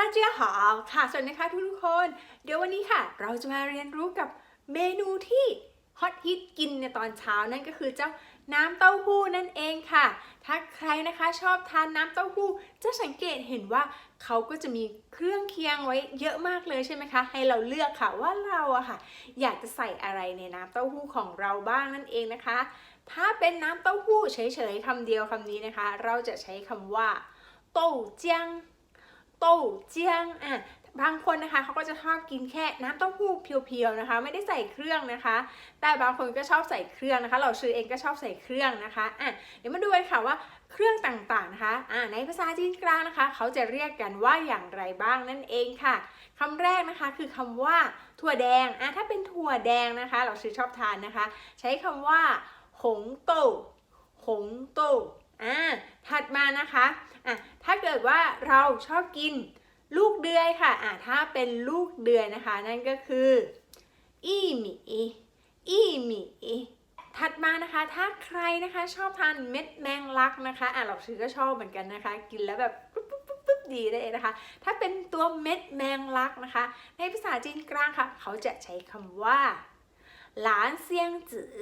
ตาเจียหอค่ะ สวัสดีค่ะทุกทุกคน เดี๋ยววันนี้ค่ะ เราจะมาเรียนรู้กับเมนูที่ฮอตฮิตกินในตอนเช้านั่นก็คือเจ้าน้ำเต้าหู้นั่นเองค่ะ ถ้าใครนะคะชอบทานน้ำเต้าหู้ จะสังเกตเห็นว่าเขาก็จะมีเครื่องเคียงไว้เยอะมากเลยใช่ไหมคะ ให้เราเลือกค่ะว่าเราอะค่ะ อยากจะใส่อะไรในน้ำเต้าหู้ของเราบ้างนั่นเองนะคะ ถ้าเป็นน้ำเต้าหู้เฉยๆคำเดียวคำนี้นะคะ เราจะใช้คำว่า เต้าเจียง เต้าเจียงอะบางคนนะคะเขาก็จะชอบกินแค่น้ำเต้าหู้เพียวๆนะคะ ไม่ได้ใส่เครื่องนะคะ แต่บางคนก็ชอบใส่เครื่องนะคะ เราชื่อเองก็ชอบใส่เครื่องนะคะอะเดี๋ยวมาดูกันค่ะว่าเครื่องต่างๆนะคะอะในภาษาจีนกลางนะคะ เขาจะเรียกกันว่าอย่างไรบ้างนั่นเองค่ะคำแรกนะคะคือคำว่าถั่วแดงอะถ้าเป็นถั่วแดงนะคะ เราชื่อชอบทานนะคะ ใช้คำว่าหงโต้หงโต้ อ่าถัดมานะคะอะถ้าเกิดว่าเราชอบกินลูกเดือยค่ะอะถ้าเป็นลูกเดือยนะคะ นั่นก็คืออี้หมี่อี้หมี่ถัดมานะคะถ้าใครนะคะชอบทานเม็ดแมงลักนะคะอะเราชื่อก็ชอบเหมือนกันนะคะ กินแล้วแบบปุ๊บปุ๊บปุ๊บปุ๊บดีเลยนะคะ ถ้าเป็นตัวเม็ดแมงลักนะคะ ในภาษาจีนกลางค่ะ เขาจะใช้คำว่าหลานเซียงจือ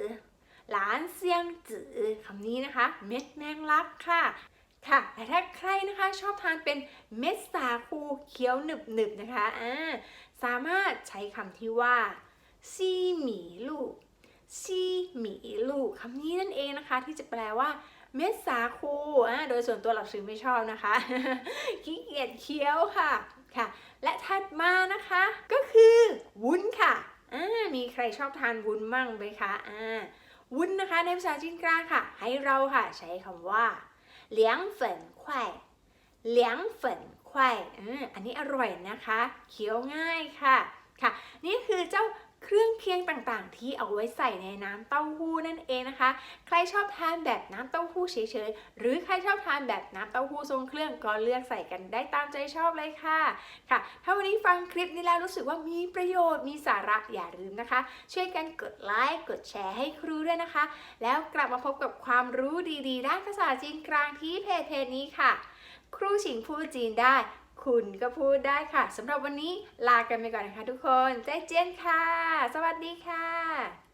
หลานเซียงจือคำนี้นะคะ เม็ดแมงลักค่ะค่ะแต่ถ้าใครนะคะชอบทานเป็นเม็ดสาคูเคี้ยวหนึบๆนะคะอ่าสามารถใช้คำที่ว่าซีหมีลูกซีหมีลูกคำนี้นั่นเองนะคะ ที่จะแปลว่าเม็ดสาคูอ่าโดยส่วนตัวเราซื้อไม่ชอบนะคะขี้เกียจเคี้ยวค่ะค่ะ และถัดมานะคะ ก็คือวุ้นค่ะอ่ามีใครชอบทานวุ้นมั่งไหมคะอ่า วุ้นนะคะในภาษาจีนกลางค่ะ ให้เราค่ะ ใช้คำว่าเหลียงเฟินควายเหลียงเฟินควายอันนี้อร่อยนะคะ เคี้ยวง่ายค่ะค่ะ นี่คือเจ้า เครื่องเคียงต่างๆ ที่เอาไว้ใส่ในน้ำเต้าหู้นั่นเองนะคะ ใครชอบทานแบบน้ำเต้าหู้เฉยๆ หรือใครชอบทานแบบน้ำเต้าหู้ทรงเครื่องก็เลือกใส่กันได้ตามใจชอบเลยค่ะ ค่ะ ถ้าวันนี้ฟังคลิปนี้แล้วรู้สึกว่ามีประโยชน์มีสาระอย่าลืมนะคะ ช่วยกันกดไลค์กดแชร์ให้ครูด้วยนะคะ แล้วกลับมาพบกับความรู้ดีๆด้านภาษาจีนกลางที่เพจเพจนี้ค่ะ ครูฉิงพูดจีนได้ คุณก็พูดได้ค่ะสำหรับวันนี้ลากันไปก่อนนะคะทุกคนใจเจียนค่ะ สวัสดีค่ะ